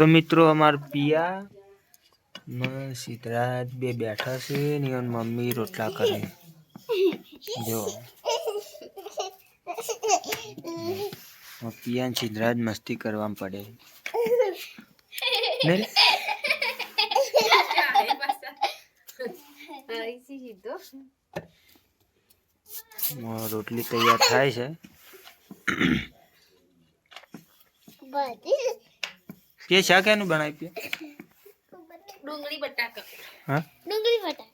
તો મિત્રો અમાર પિયા સિદ્ધરાજ બે બેઠા છે ને મમ્મી રોટલા કરે. જો. પિયા સિદ્ધરાજ મસ્તી કરવા પડે. રોટલી તૈયાર થાય છે. તે શાક એનું બનાવી પિયા ડુંગળી બટાકા હા ડુંગળી બટાકા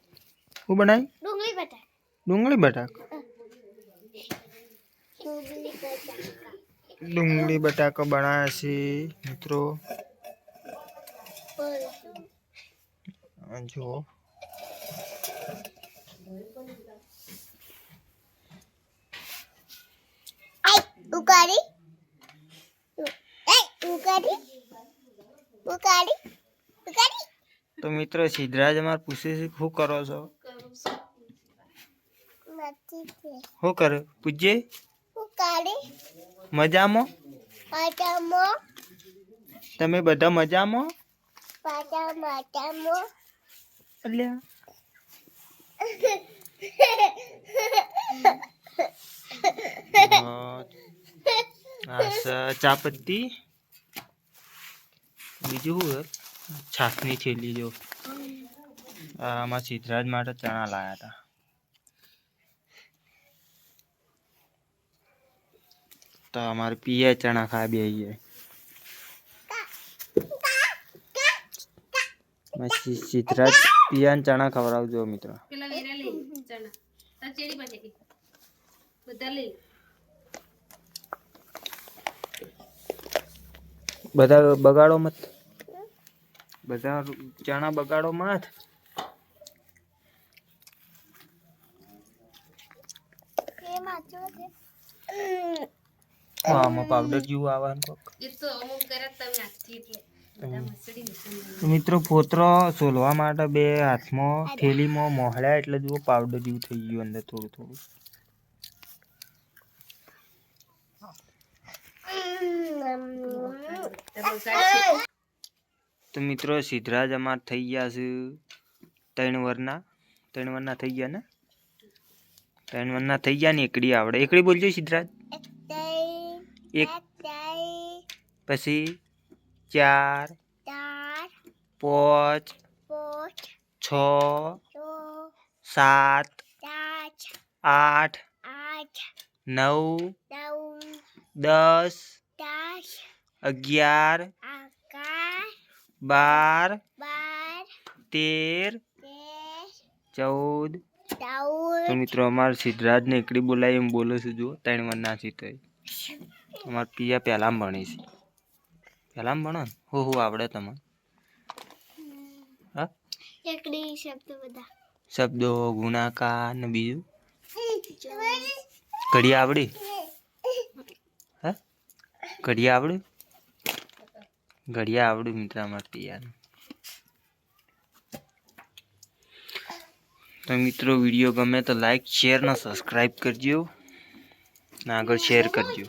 શું બનાવી ડુંગળી બટાકા ડુંગળી બટાકા ડુંગળી બટાકા ડુંગળી બટાકા બનાવ્યા છે મિત્રો બોલ આ ઉકારી ઉકારી તો મિત્રો સિદ્ધરાજ અમાર પૂછે છે શું કરો છો? શું કરે? પૂજે? ઉકારી મજામાં? પાટામો તમે બધા મજામાં? પાટા માટામો અલ્યા હા. બીજું શું છાસની છેલ્લી જો. આમાં સિદ્ધરાજ માટે ચણા લાયા હતા તો અમારે પીએ ચણા ખા બે સિદ્ધરાજ પિયાને ચણા ખવડાવજો મિત્રો. બધા બગાડો મત. બધા ચણા બગાડો આમાં પાવડર જેવું આવવાનું મિત્રો ફોતરો સોલવા માટે બે હાથમાં થેલીમાં મોહળ્યા એટલે જુઓ પાવડર જેવું થઈ ગયું અંદર થોડું થોડું તો મિત્રો સિદ્ધરાજ અમાર થઈ ગયા છે ત્રણ વરના. ત્રણ વરના થઈ ગયા ને? ત્રણ વરના થઈ ગયા ને એકડી આવડે. એકડી બોલજો સિદ્ધરાજ તઈ એક તઈ પછી ચાર ચાર પાંચ પાંચ છ છ સાત સાત આઠ આઠ નવ નવ દસ દસ અગિયાર અગિયાર બાર તેર ચૌદ. તો મિત્રો અમારે સિદ્ધરાજને એકડી બોલાવી એમ બોલો છું જો ત્રણ વાર ના સીધો અમારે પિયા પહેલાં ભણે છે. પહેલાં ભણો ને? હો હો આવડે તમને. હા? એકડી શબ્દ બધા. શબ્દો ગુણાકાર ને બીજું? ઘડી આવડી? હા? ઘડી આવડ્યું ઘડિયા આવડું મિત્ર અમારે યાર તો મિત્રો, વીડિયો ગમે તો લાઈક શેર ને સબસ્ક્રાઈબ કરજો. ને આગળ શેર કરજો.